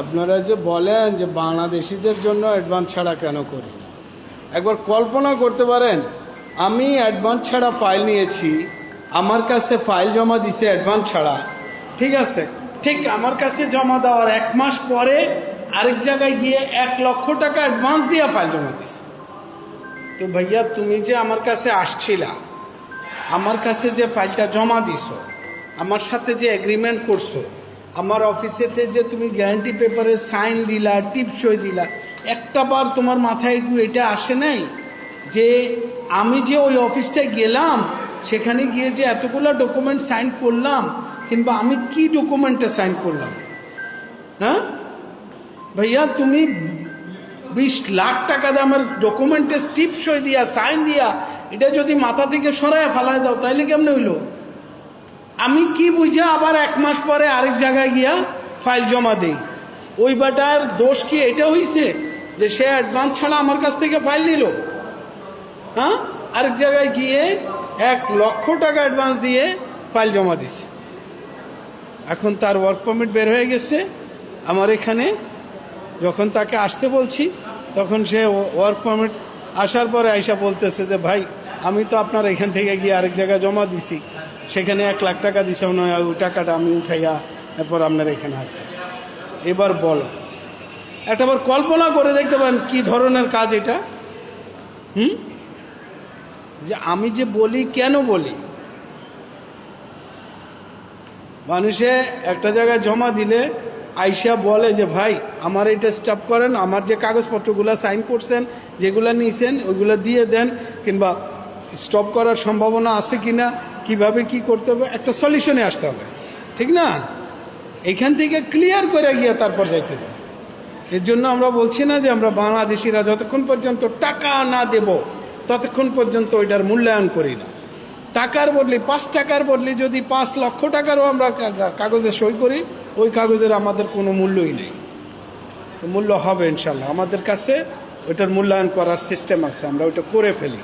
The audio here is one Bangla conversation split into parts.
আপনারা যে বলেন যে বাংলাদেশিদের জন্য অ্যাডভান্স ছাড়া কেন করি না? একবার কল্পনা করতে পারেন, আমি অ্যাডভান্স ছাড়া ফাইল নিয়েছি, আমার কাছে ফাইল জমা দিছে অ্যাডভান্স ছাড়া। ঠিক আছে, ঠিক আমার কাছে জমা দেওয়ার এক মাস পরে আরেক জায়গায় গিয়ে এক লক্ষ টাকা অ্যাডভান্স দিয়ে ফাইল জমা দিছে। তো ভাইয়া, তুমি যে আমার কাছে আসছিলা, আমার কাছে যে ফাইলটা জমা দিছো, আমার সাথে যে এগ্রিমেন্ট করছ আমার অফিসেতে যে তুমি গ্যারান্টি পেপারে সাইন দিলা টিপ সই দিলা, একটা বার তোমার মাথায় একটু এটা আসে নাই? যে আমি যে ওই অফিসটায় গেলাম, সেখানে গিয়ে যে এতগুলো ডকুমেন্ট সাইন করলাম, কিংবা আমি কি ডকুমেন্টে সাইন করলাম? হ্যাঁ? ভাইয়া, তুমি বিশ লাখ টাকা দামের ডকুমেন্টে স্টিপ সই দিয়া সাইন দিয়া, এটা যদি মাথা থেকে সরায় ফালায় দাও, তাইলে কেমনে হইল? আমি কি বুঝে আবার এক মাস পরে আরেক জায়গায় গিয়া ফাইল জমা দেই? ওই বাটার দোষ কি এটা হইছে যে সে অ্যাডভান্স ছাড়া আমার কাছ থেকে ফাইল নিল? হ্যাঁ? আরেক জায়গায় গিয়ে এক লক্ষ টাকা অ্যাডভান্স দিয়ে ফাইল জমা দিছে। এখন তার ওয়ার্ক পারমিট বের হয়ে গেছে। আমার এখানে যখন তাকে আসতে বলছি, তখন সে ওয়ার্ক পারমিট আসার পরে আইসা বলতেছে যে, ভাই, আমি তো আপনার এখান থেকে গিয়ে আরেক জায়গায় জমা দিছি। সেখানে এক লাখ টাকা দিছে হয় ওই টাকাটা আমি উঠাইয়া এরপর আপনার এখানে আসব। এবার বলো একটাবার কল্পনা করে দেখতে পারেন কি ধরনের কাজ এটা। হুম? যে আমি যে বলি, কেন বলি? মানুষে একটা জায়গায় জমা দিলে আইসা বলে যে, ভাই, আমার এটা স্টাফ করেন, আমার যে কাগজপত্রগুলো সাইন করছেন, যেগুলো নিয়েছেন ওইগুলো দিয়ে দেন, কিংবা স্টপ করার সম্ভাবনা আছে কি না কীভাবে কি করতে হবে, একটা সলিউশনে আসতে হবে। ঠিক না? এখান থেকে ক্লিয়ার করে গিয়ে তারপর যাইতে হবে। এর জন্য আমরা বলছি না যে আমরা বাংলাদেশিরা যতক্ষণ পর্যন্ত টাকা না দেব, ততক্ষণ পর্যন্ত ওইটার মূল্যায়ন করি না। টাকার বদলে, পাঁচ টাকার বদলে যদি পাঁচ লক্ষ টাকারও আমরা কাগজে সই করি, ওই কাগজের আমাদের কোনো মূল্যই নেই। মূল্য হবে ইনশাল্লাহ আমাদের কাছে ওইটার মূল্যায়ন করার সিস্টেম আছে, আমরা ওইটা করে ফেলি।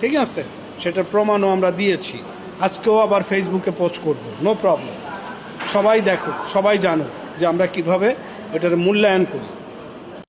ঠিক আছে? সেটার প্রমাণও আমরা দিয়েছি। আজকেও আবার ফেসবুকে পোস্ট করব। নো প্রবলেম সবাই দেখো, সবাই জানো যে আমরা কীভাবে এটার মূল্যায়ন করি।